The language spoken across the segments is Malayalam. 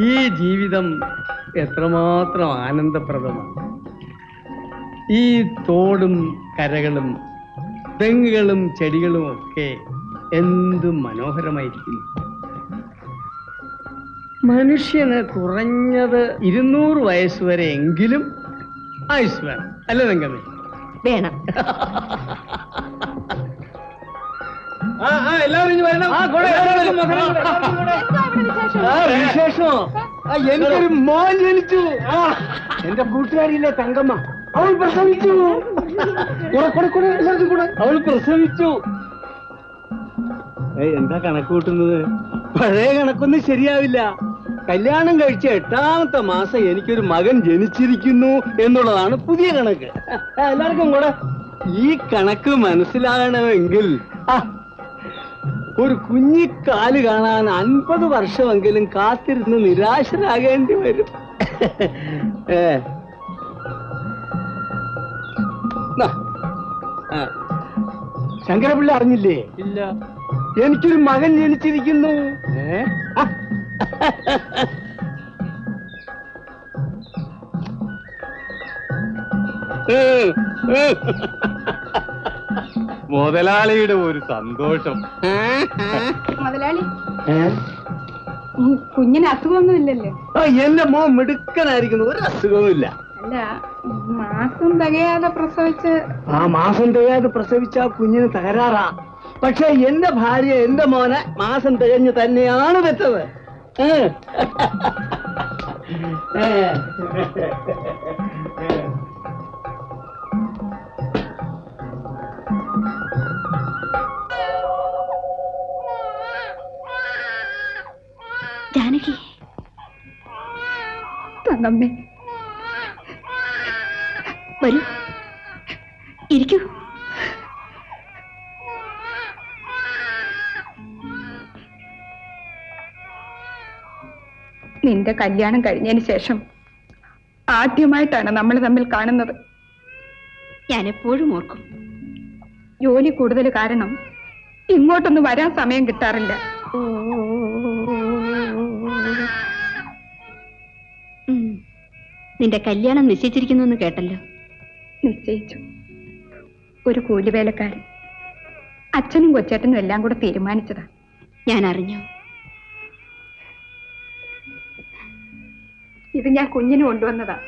ഈ ജീവിതം എത്രമാത്രം ആനന്ദപ്രദമാണ്. ഈ തോടും കരകളും തെങ്ങുകളും ചെടികളും ഒക്കെ എന്തും മനോഹരമായിരിക്കുന്നു. മനുഷ്യന് കുറഞ്ഞത് ഇരുന്നൂറ് വയസ്സ് വരെ എങ്കിലും ആയുസ് വേണം. അല്ലേ തങ്കമ്മേ വേണം. ആ, എനിക്കൊരു മോൻ ജനിച്ചു. എന്റെ കൂട്ടുകാരിയില്ലേ തങ്കമ്മ. അവൾ പ്രസവിച്ചു. അവൾ പ്രസവിച്ചു. എന്താ കണക്ക് കൂട്ടുന്നത്? പഴയ കണക്കൊന്നും ശരിയാവില്ല. കല്യാണം കഴിച്ച എട്ടാമത്തെ മാസം എനിക്കൊരു മകൻ ജനിച്ചിരിക്കുന്നു എന്നുള്ളതാണ് പുതിയ കണക്ക്. എല്ലാവർക്കും കൂടെ ഈ കണക്ക് മനസ്സിലാകണമെങ്കിൽ ആ, ഒരു കുഞ്ഞിക്കാൽ കാണാൻ അൻപത് വർഷമെങ്കിലും കാത്തിരുന്ന് നിരാശരാകേണ്ടി വരും. ഏ. ശങ്കരപിള്ള അറിഞ്ഞില്ലേ? ഇല്ല. എനിക്കൊരു മകൻ ജനിച്ചിരിക്കുന്നു. ഏ? മുതലാളിയുടെ ഒരു സന്തോഷം. മുതലാളി കുഞ്ഞിന് അസുഖമൊന്നുമില്ലല്ലോ? ആ, എന്റെ മോൻ മിടുക്കനായിരിക്കുന്നു. ഒരു അസുഖവുമില്ല അല്ല മാസം തികയാതെ പ്രസവിച്ച് ആ മാസം തികയാതെ പ്രസവിച്ച ആ കുഞ്ഞിന് തകരാറാ. പക്ഷെ എന്റെ ഭാര്യ എന്റെ മോനെ മാസം തികഞ്ഞ് തന്നെയാണ് വെച്ചത് ഏ. ജാനകി തന്നമ്മേ വരൂ. ഇരിക്കൂ. നിന്റെ കല്യാണം കഴിഞ്ഞതിന് ശേഷം ആദ്യമായിട്ടാണ് നമ്മൾ തമ്മിൽ കാണുന്നത്. ഞാൻ എപ്പോഴും ഓർക്കും. ജോലി കൂടുതൽ കാരണം ഇങ്ങോട്ടൊന്നും വരാൻ സമയം കിട്ടാറില്ല. നിന്റെ കല്യാണം നിശ്ചയിച്ചിരിക്കുന്നു എന്ന് കേട്ടല്ലോ. നിശ്ചയിച്ചു. ഒരു കൂലിവേലക്കാരൻ. അച്ഛനും കൊച്ചേട്ടനും എല്ലാം കൂടെ തീരുമാനിച്ചതാ. ഞാൻ അറിഞ്ഞു ഇത് ഞാൻ കുഞ്ഞിന് കൊണ്ടുവന്നതാ.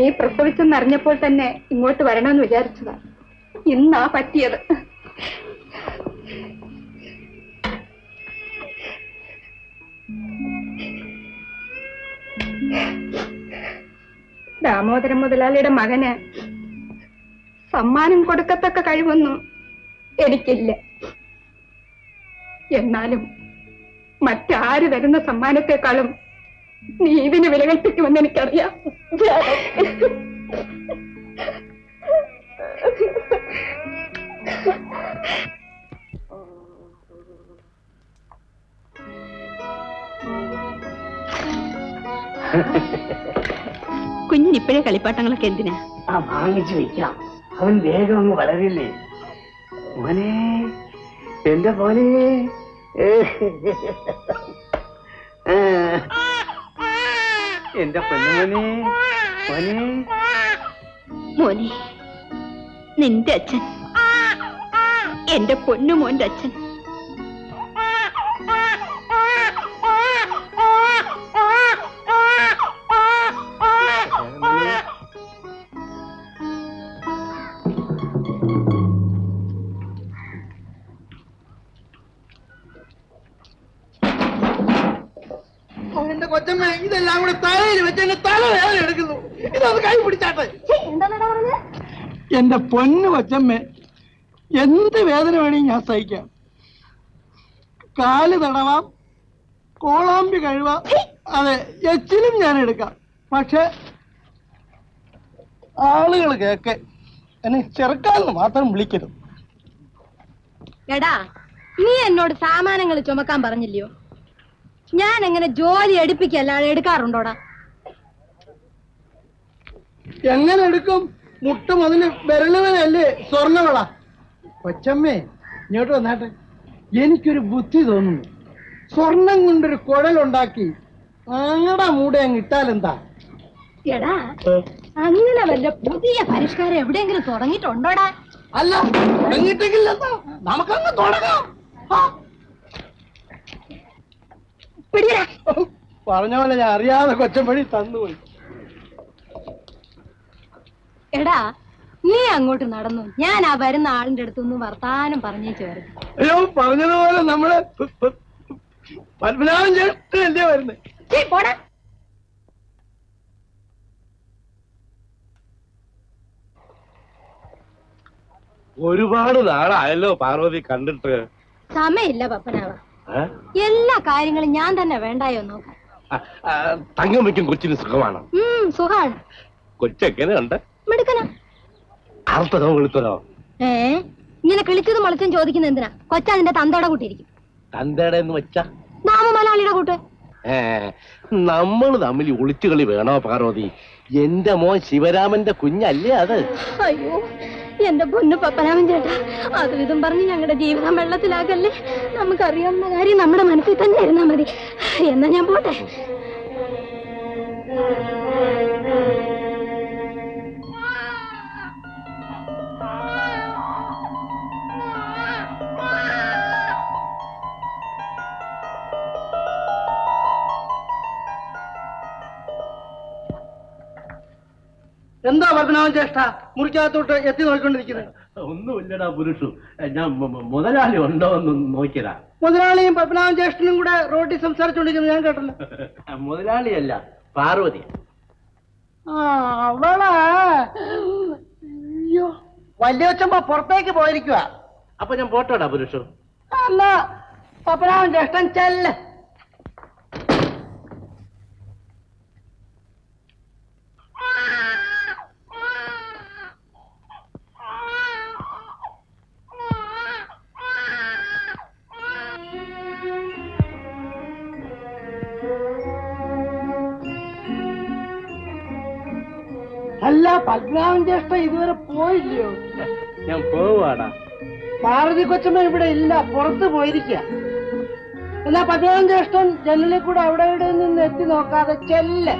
നീ പ്രസവിച്ചെന്നറിഞ്ഞപ്പോൾ തന്നെ ഇങ്ങോട്ട് വരണമെന്ന് വിചാരിച്ചതാ. ഇന്നാ പറ്റിയത്. ദാമോദരം മുതലാളിയുടെ മകന് സമ്മാനം കൊടുക്കത്തക്ക കഴിവൊന്നും എനിക്കില്ല. എന്നാലും മറ്റാര് വരുന്ന സമ്മാനത്തെക്കാളും നീ ഇതിന് വില കൽപ്പിക്കുമെന്ന് എനിക്കറിയാം. കുഞ്ഞിന് ഇപ്പോഴേ കളിപ്പാട്ടങ്ങളൊക്കെ എന്തിനാ? ആ വാങ്ങിച്ചു വെക്കാം. അവൻ വേഗം അങ്ങ് വളരില്ലേ? മോനെ എന്റെ പോലെ എന്റെ പെണ്ണുമോനെ മോനെ മോനെ നിന്റെ അച്ഛൻ. എന്റെ പൊന്നുമോന്റെ അച്ഛൻ. കൊച്ചമ്മ ഇതെല്ലാം കൂടെ തലയിൽ വെച്ച് എന്റെ തല വേദന എടുക്കുന്നു. ഇതൊന്ന് കൈ പിടിച്ചാട്ടെ. എന്റെ പൊന്നു കൊച്ചമ്മ എന്ത് വേദന വേണമെങ്കിൽ ഞാൻ സഹിക്കാം. കാൽ തടവാം കോളാമ്പി കഴിവാം. അതെ എച്ചിലും ഞാൻ എടുക്കാം. പക്ഷെ ആളുകൾ കേക്ക് എന്നെ ചെറുക്കാന്ന് മാത്രം വിളിക്കരുത്. എടാ നീ എന്നോട് സാമാനങ്ങൾ ചുമക്കാൻ പറഞ്ഞില്ലയോ? ഞാൻ എങ്ങനെ ജോലി എടുപ്പിക്കല്ലാതെ എടുക്കാറുണ്ടോടാ? എങ്ങനെ എടുക്കും? മുട്ടും അതിന് വിരലുവനല്ലേ സ്വർണവള കൊച്ചമ്മേ ഇങ്ങോട്ട് വന്നാട്ടെ. എനിക്കൊരു ബുദ്ധി തോന്നുന്നു. സ്വർണം കൊണ്ടൊരു കുഴലുണ്ടാക്കി ആടെ മൂടെ അങ്ങ് ഇട്ടാലെന്താ? എടാ അങ്ങനെ വല്ല പുതിയ പരിഷ്കാരം എവിടെയെങ്കിലും തുടങ്ങിയിട്ടുണ്ടോടാ? അല്ല തുടങ്ങിയിട്ടെങ്കിലെന്താ? നമുക്കങ്ങ് തുടങ്ങാം ആ. പിടിയടാ പറഞ്ഞ പോലെ ഞാൻ അറിയാതെ കൊച്ചമ്പഴി തന്നുപോയി. എടാ നീ അങ്ങോട്ട് നടന്നു. ഞാൻ ആ വരുന്ന ആളിന്റെ അടുത്തൊന്നും വർത്താനം പറഞ്ഞേച്ചു വരുന്നു അയ്യോ പറഞ്ഞതുപോലെ നമ്മൾ പത്മനാഭൻ ചേട്ടല്ലേ വരുന്നത് പോടാ. ഒരുപാട് നാളായല്ലോ പാർവതി കണ്ടിട്ട്. സമയമില്ല പപ്പനാവ എല്ലാ കാര്യങ്ങളും ഞാൻ തന്നെ വേണ്ടായോ ആ, തങ്കമ്മയ്ക്കും കൊച്ചിന് സുഖമാണ്? സുഖാണ്. കൊച്ചെങ്ങനെയുണ്ട് മിടുക്കനാ. അർത്ഥതോ വെളുത്തതോ ഏ ഇങ്ങനെ കിളിച്ചതും മളിച്ചും ചോദിക്കുന്ന എന്തിനാ? കൊച്ചതിന്റെ തന്തയുടെ കൂട്ടിയിരിക്കും തന്തയുടെ എന്ന് വെച്ചാ? നാമമലയാളിയുടെ കൂട്ട്. ഏ നമ്മൾ തമ്മിൽ ഒളിച്ചുകളി വേണോ പാർവതി? എന്റെ മോൻ ശിവരാമന്റെ കുഞ്ഞല്ലേ അത്? അയ്യോ എന്റെ പൊന്നു പപ്പരാമൻ ചേട്ടാ അതും ഇതും പറഞ്ഞ് ഞങ്ങളുടെ ജീവിതം വെള്ളത്തിലാക്കല്ലേ നമുക്കറിയാവുന്ന കാര്യം നമ്മുടെ മനസ്സിൽ തന്നെ ഇരുന്നാ മതി. എന്നാ ഞാൻ പോട്ടെ? എന്താ വർദ്ധനാവൻ ചേഷ്ട മുറിക്കകത്തോട്ട് എത്തി നോക്കിക്കൊണ്ടിരിക്കുന്നത്. ഒന്നുമില്ലടാ പുരുഷു. ഞാൻ മുതലാളി ഉണ്ടോ എന്ന് നോക്കിയതാ. മുതലാളിയും പത്മനാഭൻ ജ്യേഷ്ഠനും കൂടെ റോട്ടി സംസാരിച്ചോണ്ടിരിക്കുന്നു ഞാൻ കേട്ടല്ലോ. മുതലാളിയല്ല പാർവതി. അവളെ. അയ്യോ വല്യച്ഛമ്മ പുറത്തേക്ക് പോയിരിക്കുക അപ്പൊ ഞാൻ പോട്ടോടാ പുരുഷു. അല്ല പത്മനാഭൻ ജ്യേഷ്ഠൻ ചെല്ല്. അല്ല പത്മനാഭൻ ജ്യേഷ്ഠ ഇതുവരെ പോയില്ലയോ? ഞാൻ പോവാടാ പാർവതി കൊച്ചമ്മ ഇവിടെ ഇല്ല പുറത്ത് പോയിരിക്ക. എന്നാ പത്മനാഭൻ ജ്യേഷ്ഠൻ ജനലിൽ കൂടെ അവിടെ ഇവിടെ നിന്ന് എത്തി നോക്കാതെ ചെല്ല്.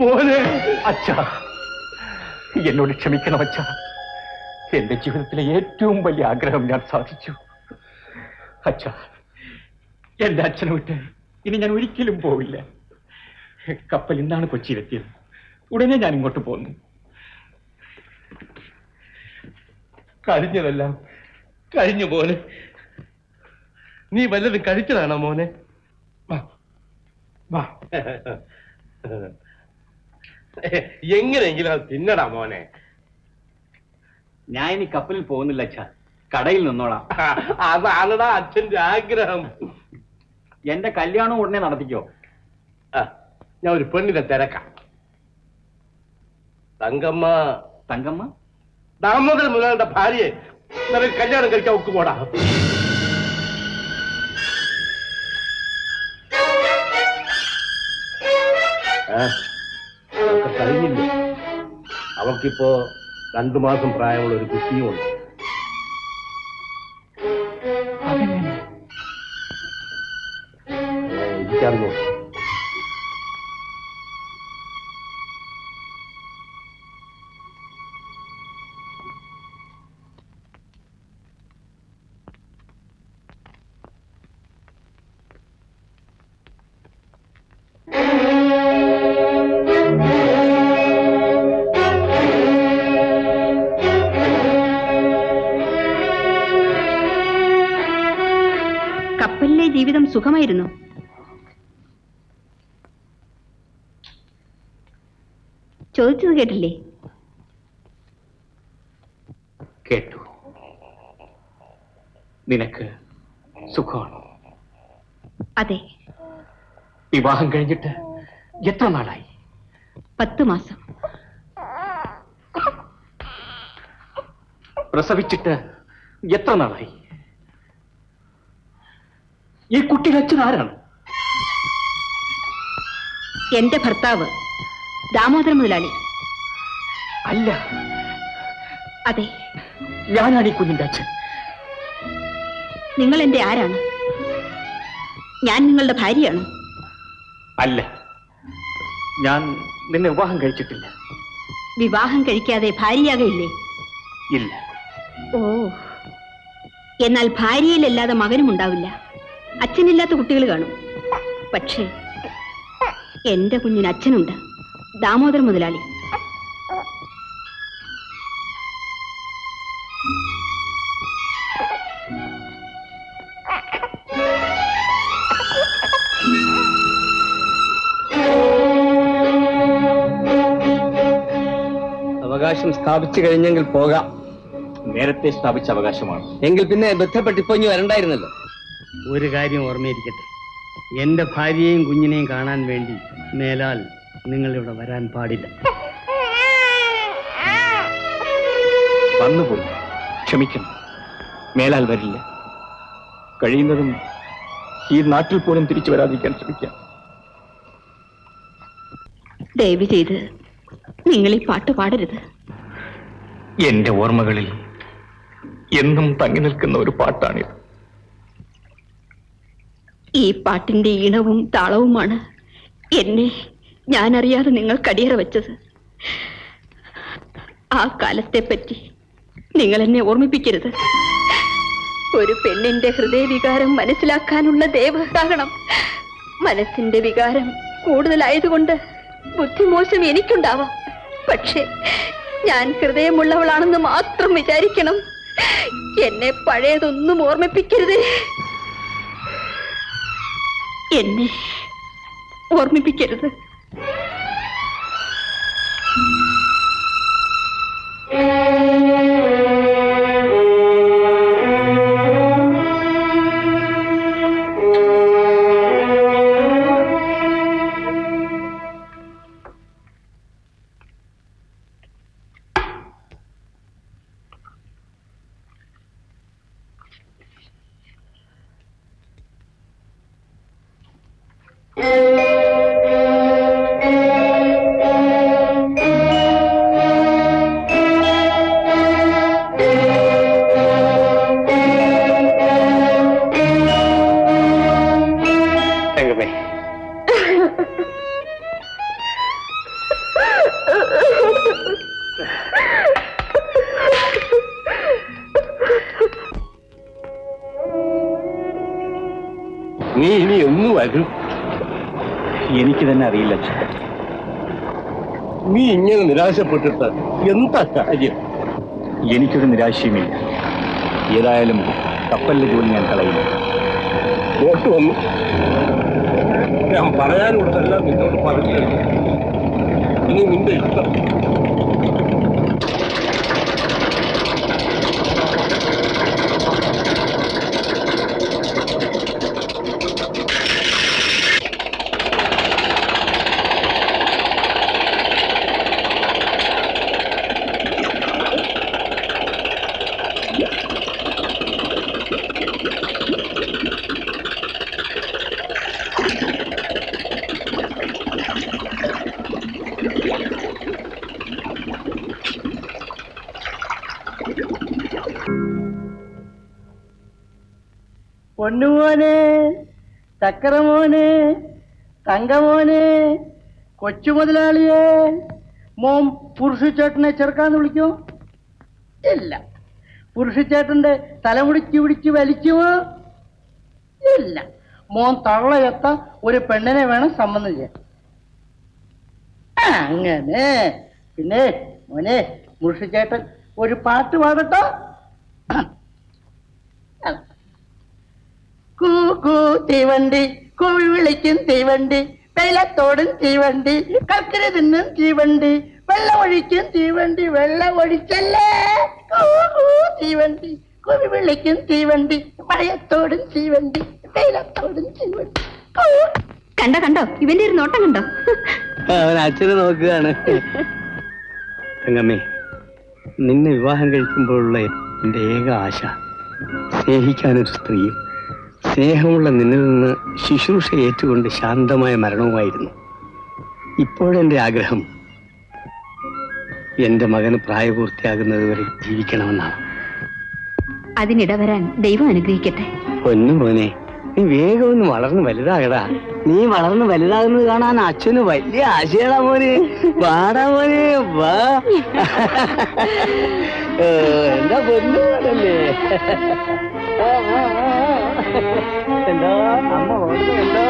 മോനെ. അച്ഛ. എന്നോട് ക്ഷമിക്കണം അച്ഛ. എന്റെ ജീവിതത്തിലെ ഏറ്റവും വലിയ ആഗ്രഹം ഞാൻ സാധിച്ചു. അച്ഛ എന്റെ അച്ഛനെ വിട്ട് ഇനി ഞാൻ ഒരിക്കലും പോവില്ല. കപ്പൽ ഇന്നാണ് കൊച്ചിയിലെത്തിയത്. ഉടനെ ഞാൻ ഇങ്ങോട്ട് പോന്നു. കഴിഞ്ഞതെല്ലാം കഴിഞ്ഞു പോലെ നീ വല്ലതും കഴിച്ചതാണോ മോനെ? വാ വാ. എങ്ങനെയെങ്കിലും അത് തിന്നടാ മോനെ. ഞാൻ ഇനി കപ്പലിൽ പോകുന്നില്ല അച്ഛ. കടയിൽ നിന്നോളാം. അതാണടാ അച്ഛന്റെ ആഗ്രഹം. എന്റെ കല്യാണം ഉടനെ നടത്തിക്കോ. ഞാൻ ഒരു പെണ്ണിനെ തിരക്കാം. തങ്കമ്മ. തങ്കമ്മ? ദാമോദരൻ മുതലാളിയുടെ ഭാര്യയെ നിനക്ക് കല്യാണം കഴിക്കാൻ ഒക്ക് പോടാ ആ, Uh. അവൾക്കിപ്പോ രണ്ടു മാസം പ്രായമുള്ള ഒരു കുട്ടിയുമുണ്ട് ജീവിതം സുഖമായിരുന്നു ചോദിച്ചത് കേട്ടില്ലേ? കേട്ടു. നിനക്ക് സുഖമാണോ? അതെ. വിവാഹം കഴിഞ്ഞിട്ട് എത്ര നാളായി? പത്ത് മാസം. പ്രസവിച്ചിട്ട് എത്ര നാളായി? ഈ കുട്ടിയുടെ അച്ഛൻ ആരാണ്? എന്റെ ഭർത്താവ് ദാമോദര മുതലാളി. അല്ല. അതെ. ഞാനാണ് ഈ കുഞ്ഞിന്റെ അച്ഛൻ. നിങ്ങൾ എന്റെ ആരാണ്? ഞാൻ നിങ്ങളുടെ ഭാര്യയാണ്. അല്ല. ഞാൻ നിന്നെ വിവാഹം കഴിച്ചിട്ടില്ല. വിവാഹം കഴിക്കാതെ ഭാര്യയാകയില്ലേ? ഇല്ല. ഓ. എന്നാൽ ഭാര്യയിലല്ലാതെ മകനും ഉണ്ടാവില്ല അച്ഛനില്ലാത്ത കുട്ടികൾ കാണും. പക്ഷേ എന്റെ കുഞ്ഞിന് അച്ഛനുണ്ട്. ദാമോദര മുതലാളി. അവകാശം സ്ഥാപിച്ചു കഴിഞ്ഞെങ്കിൽ പോകാം. നേരത്തെ സ്ഥാപിച്ച അവകാശമാണ്. എങ്കിൽ പിന്നെ ബന്ധപ്പെട്ടിപ്പോ ഇനി വരണ്ടായിരുന്നല്ലോ. ഒരു കാര്യം ഓർമ്മയിരിക്കട്ടെ. എന്റെ ഭാര്യയെയും കുഞ്ഞിനെയും കാണാൻ വേണ്ടി മേലാൽ നിങ്ങൾ ഇവിടെ വരാൻ പാടില്ല. വന്നുപോയി. ക്ഷമിക്കണം. മേലാൽ വരില്ല. കഴിയുന്നതും ഈ നാട്ടിൽ പോലും തിരിച്ചു വരാതിരിക്കാൻ ശ്രമിക്കാം. ദയവ് ചെയ്ത് നിങ്ങൾ ഈ പാട്ട് പാടരുത്. എന്റെ ഓർമ്മകളിൽ എന്നും തങ്ങി നിൽക്കുന്ന ഒരു പാട്ടാണിത്. ഈ പാട്ടിന്റെ ഈണവും താളവുമാണ് എന്നെ ഞാനറിയാതെ നിങ്ങൾ കടിയറ വെച്ചത്. ആ കാലത്തെ പറ്റി നിങ്ങൾ എന്നെ ഓർമ്മിപ്പിക്കരുത്. ഒരു പെണ്ണിന്റെ ഹൃദയവികാരം മനസ്സിലാക്കാനുള്ള ദേവതാകണം മനസ്സിന്റെ വികാരം കൂടുതലായതുകൊണ്ട് ബുദ്ധിമോശം എനിക്കുണ്ടാവാം. പക്ഷേ ഞാൻ ഹൃദയമുള്ളവളാണെന്ന് മാത്രം വിചാരിക്കണം. എന്നെ പഴയതൊന്നും ഓർമ്മിപ്പിക്കരുതേ. എന്നെ ഓർമ്മിപ്പിക്കരുത്. രംഗമേ നീ ഇനി എന്ന് വരും എനിക്ക് തന്നെ അറിയില്ല നീ ഇങ്ങനെ നിരാശപ്പെട്ടിട്ട് എന്താ കാര്യം? എനിക്കൊരു നിരാശയുമില്ല. ഏതായാലും കപ്പലിലെ ജോലി ഞാൻ കളയില്ല ബോട്ട് വന്നു. ഞാൻ പറയാനുള്ളതെല്ലാം നിന്നോട് പറഞ്ഞു. ഇനി നിന്റെ ഇഷ്ടം. പൊന്നുമോനെ ചക്കരമോനെ തങ്കമോനെ കൊച്ചു മുതലാളിയെ മോൻ പുരുഷച്ചേട്ടനെ ചെറുക്കാന്ന് വിളിക്കോ. ഇല്ല. പുരുഷച്ചേട്ടന്റെ തലമുടിച്ച് പിടിച്ച് വലിക്കുമോ ഇല്ല. മോൻ തള്ളയത്ത ഒരു പെണ്ണിനെ വേണം സംബന്ധം ചെയ്യാൻ. അങ്ങനെ. പിന്നെ മോനെ മുഷിച്ചേട്ടൻ ഒരു പാട്ട് പാടട്ടോ. കൂ കൂ തീവണ്ടി കൂവി വിളിക്കും തീവണ്ടി വെയിലത്തോടും തീവണ്ടി കക്കര തിന്നും തീവണ്ടി വെള്ളം ഒഴിക്കും തീവണ്ടി വെള്ളം ഒഴിച്ചല്ലേ കൂ, കൂ, തീവണ്ടി കുവി വിളിക്കും തീവണ്ടി മഴയത്തോടും തീവണ്ടി. വെയിലത്തോടും തീവണ്ടി. കണ്ടോ കണ്ടോ? ഇവന്റെ ഒരു നോട്ടം കണ്ടോ? അവൻ അച്ഛനെ നോക്കുകയാണ്. തങ്കമ്മേ നിന്നെ വിവാഹം കഴിക്കുമ്പോഴുള്ള എന്റെ ഏക ആശ സ്നേഹിക്കാനൊരു സ്ത്രീയും സ്നേഹമുള്ള നിന്നിൽ നിന്ന് ശുശ്രൂഷ ഏറ്റുകൊണ്ട് ശാന്തമായ മരണവുമായിരുന്നു. ഇപ്പോഴെന്റെ ആഗ്രഹം എന്റെ മകന് പ്രായപൂർത്തിയാകുന്നതുവരെ ജീവിക്കണമെന്നാണ്. അതിനിടവരാൻ ദൈവം അനുഗ്രഹിക്കട്ടെ. പൊന്നു മോനെ നീ വേഗം ഒന്ന് വളർന്ന് വലുതാകടാ. നീ വളർന്ന് വലുതാകുന്നത് കാണാൻ അച്ഛന് വലിയ ആശയടാ മോനെ. വാടാ മോനെ എന്താ പൊന്നു മോനല്ലേ ആ, ആ, ആ. എന്തോ അമ്മ ഓടുന്നുണ്ടോ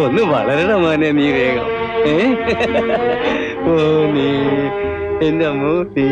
ഒന്ന് വളരണ മോനെ നീ വേഗം. ഏ? മോനെ എന്റെ മോനെ